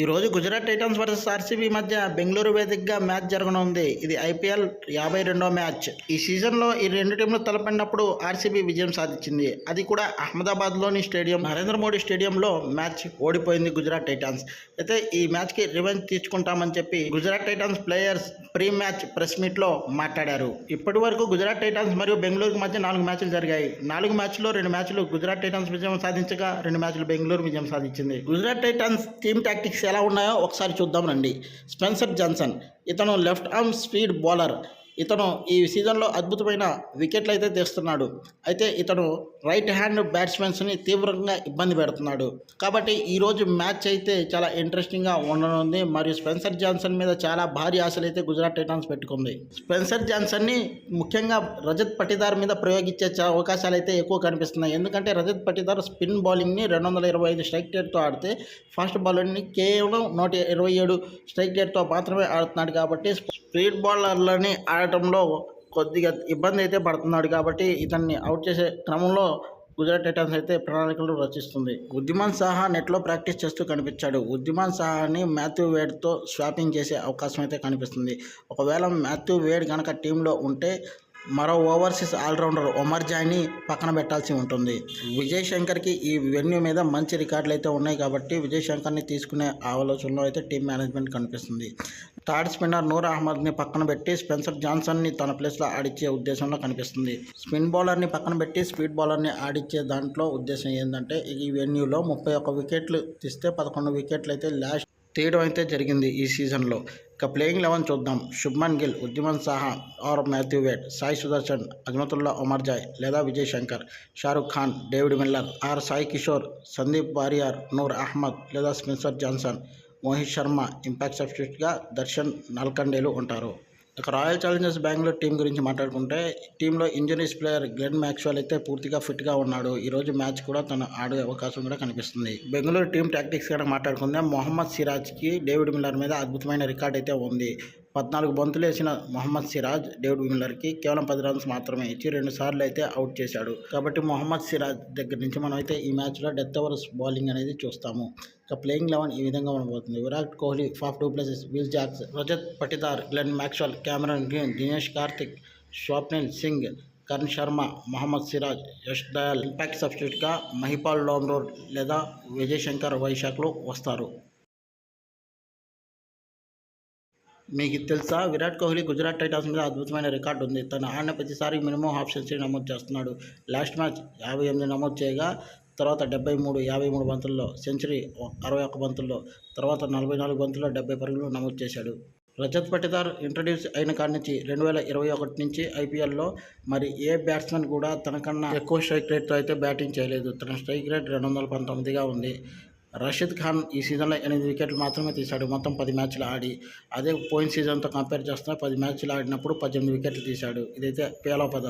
ఈ రోజు Gujarat Titans versus RCB మధ్య బెంగళూరు వేదికగా మ్యాచ్ జరగనుంది. ఇది ఐపీఎల్ యాభై రెండో మ్యాచ్. ఈ సీజన్లో ఈ రెండు టీంలు తలపడినప్పుడు ఆర్సీబీ విజయం సాధించింది. అది కూడా అహ్మదాబాద్లోని స్టేడియం నరేంద్ర మోడీ స్టేడియంలో మ్యాచ్ ఓడిపోయింది గుజరాత్ టైటన్స్. అయితే ఈ మ్యాచ్కి రివెంజ్ తీసుకుంటామని చెప్పి Gujarat Titans players pre match press మీట్లో మాట్లాడారు. ఇప్పటి వరకు గుజరాత్ టైటన్స్ మరియు బెంగళూరుకు మధ్య నాలుగు మ్యాచ్లు జరిగాయి. నాలుగు మ్యాచ్లో రెండు మ్యాచ్లు గుజరాత్ టైటన్స్ విజయం సాధించగా రెండు మ్యాచ్లు బెంగళూరు విజయం సాధించింది. గుజరాత్ టైటన్స్ టీమ్ టాక్టిక్స్ ఎలా ఉన్నాయో ఒకసారి చూద్దాం రండి. స్పెన్సర్ జాన్సన్ ఇతను లెఫ్ట్ ఆర్మ్ స్పీడ్ బౌలర్. ఇతను ఈ సీజన్లో అద్భుతమైన వికెట్లు అయితే తీస్తున్నాడు. అయితే ఇతను రైట్ హ్యాండ్ బ్యాట్స్మెన్స్ని తీవ్రంగా ఇబ్బంది పెడుతున్నాడు. కాబట్టి ఈరోజు మ్యాచ్ అయితే చాలా ఇంట్రెస్టింగ్గా ఉండనుంది. మరియు స్పెన్సర్ జాన్సన్ మీద చాలా భారీ ఆశలు అయితే గుజరాత్ టైటాన్స్ పెట్టుకుంది. స్పెన్సర్ జాన్సన్ని ముఖ్యంగా రజత్ పటిదార్ మీద ప్రయోగించే అవకాశాలు అయితే ఎక్కువ కనిపిస్తున్నాయి. ఎందుకంటే రజత్ పటిదార్ స్పిన్ బౌలింగ్ని రెండు వందల ఇరవై ఐదు స్ట్రైక్ రేట్తో ఆడితే ఫాస్ట్ బౌలర్ని కేవలం నూట ఇరవై ఏడు స్ట్రైక్ రేట్తో మాత్రమే ఆడుతున్నాడు కాబట్టి స్పీడ్ బౌలర్లని ఆడటంలో కొద్దిగా ఇబ్బంది అయితే పడుతున్నాడు కాబట్టి ఇతన్ని అవుట్ చేసే క్రమంలో గుజరాత్ టైటన్స్ అయితే ప్రణాళికలు రచిస్తుంది. ఉద్యమాన్ సాహా నెట్లో ప్రాక్టీస్ చేస్తూ కనిపించాడు. ఉద్యమాన్ సహాని మాథ్యూ వేడ్తో స్వాపింగ్ చేసే అవకాశం అయితే కనిపిస్తుంది. ఒకవేళ మాథ్యూ వేడ్ కనుక టీంలో ఉంటే మరో ఓవర్సీస్ ఆల్రౌండర్ ఒమర్ జాయ్ని పక్కన పెట్టాల్సి ఉంటుంది. విజయ్ శంకర్కి ఈ వెన్యూ మీద మంచి రికార్డులు అయితే ఉన్నాయి కాబట్టి విజయ్ శంకర్ని తీసుకునే ఆలోచనలో అయితే టీం మేనేజ్మెంట్ కనిపిస్తుంది. థర్డ్ స్పిన్నర్ నూర్ అహ్మద్ని పక్కన పెట్టి స్పెన్సర్ జాన్సన్ని తన ప్లేస్లో ఆడిచ్చే ఉద్దేశంలో కనిపిస్తుంది. స్పిన్ బౌలర్ని పక్కన పెట్టి స్పీడ్ బౌలర్ని ఆడిచ్చే దాంట్లో ఉద్దేశం ఏంటంటే ఈ వెన్యూలో ముప్పై ఒక్క వికెట్లు తీస్తే పదకొండు వికెట్లు అయితే లాస్ట్ తీయడం అయితే జరిగింది ఈ సీజన్లో. ఇక ప్లేయింగ్ లెవెన్ చూద్దాం. Shubman Gill Wriddhiman Saha or Matthew Wade Sai Sudharsan Azmatullah Omarzai లేదా Vijay Shankar Shahrukh Khan David Miller or Sai Kishore Sandeep Warrier Noor Ahmad లేదా Spencer Johnson. Mohit Sharma impact సబ్స్టిట్యూట్గా Darshan నల్కండేలు ఉంటారు. ఇక royal Challengers Bengaluru team గురించి మాట్లాడుకుంటే టీంలో ఇంజనీస్ player Glenn Maxwell అయితే పూర్తిగా ఫిట్గా ఉన్నాడు. ఈరోజు మ్యాచ్ కూడా తను ఆడే అవకాశం కూడా కనిపిస్తుంది. బెంగళూరు టీం టాక్టిక్స్ కూడా మాట్లాడుకుంటే మొహమ్మద్ సిరాజ్కి డేవిడ్ మిల్లర్ మీద అద్భుతమైన రికార్డ్ అయితే ఉంది. పద్నాలుగు బంతులు వేసిన మొహమ్మద్ సిరాజ్ డేవిడ్ మిల్లర్కి కేవలం పది రన్స్ మాత్రమే ఇచ్చి రెండు సార్లు అయితే అవుట్ చేశాడు. కాబట్టి మొహమ్మద్ సిరాజ్ దగ్గర నుంచి మనం అయితే ఈ మ్యాచ్లో డెత్ ఓవర్స్ బౌలింగ్ అనేది చూస్తాము. ఇక ప్లేయింగ్ లెవెన్ ఈ విధంగా ఉండబోతుంది. Virat Kohli Faf du Plessis Will Jacks Rajat Patidar Glenn Maxwell Cameron Green Dinesh Karthik Swapnil Singh Karn Sharma Mohammed Siraj Yash Dayal impact సబ్స్టిట్యూట్గా Mahipal Lomror లేదా విజయ్ శంకర్ వైశాఖ్లు వస్తారు. మీకు తెలుసా? విరాట్ కోహ్లీ గుజరాత్ టైటాన్స్ మీద అద్భుతమైన రికార్డు ఉంది. తను ఆడిన ప్రతిసారి మినిమం హాఫ్ సెంచరీ నమోదు చేస్తున్నాడు. లాస్ట్ మ్యాచ్ యాభై ఎనిమిది నమోదు చేయగా తర్వాత డెబ్బై మూడు యాభై మూడు బంతుల్లో సెంచరీ అరవై ఒక్క బంతుల్లో తర్వాత నలభై నాలుగు బంతుల్లో డెబ్బై పరుగులు నమోదు చేశాడు. రజత్ పటిదార్ ఇంట్రడ్యూస్ అయిన కాడి నుంచి రెండు వేల ఇరవై ఒకటి నుంచి ఐపీఎల్లో మరి ఏ బ్యాట్స్మెన్ కూడా తనకన్నా ఎక్కువ స్ట్రైక్ రేట్తో అయితే బ్యాటింగ్ చేయలేదు. తన స్ట్రైక్ రేట్ రెండు వందల పంతొమ్మిదిగా ఉంది. రషీద్ ఖాన్ ఈ సీజన్లో ఎనిమిది వికెట్లు మాత్రమే తీశాడు. మొత్తం పది మ్యాచ్లు ఆడి అదే పోయిన సీజన్తో కంపేర్ చేస్తే పది మ్యాచ్లు ఆడినప్పుడు పద్దెనిమిది వికెట్లు తీశాడు. ఇదైతే పేలో పద.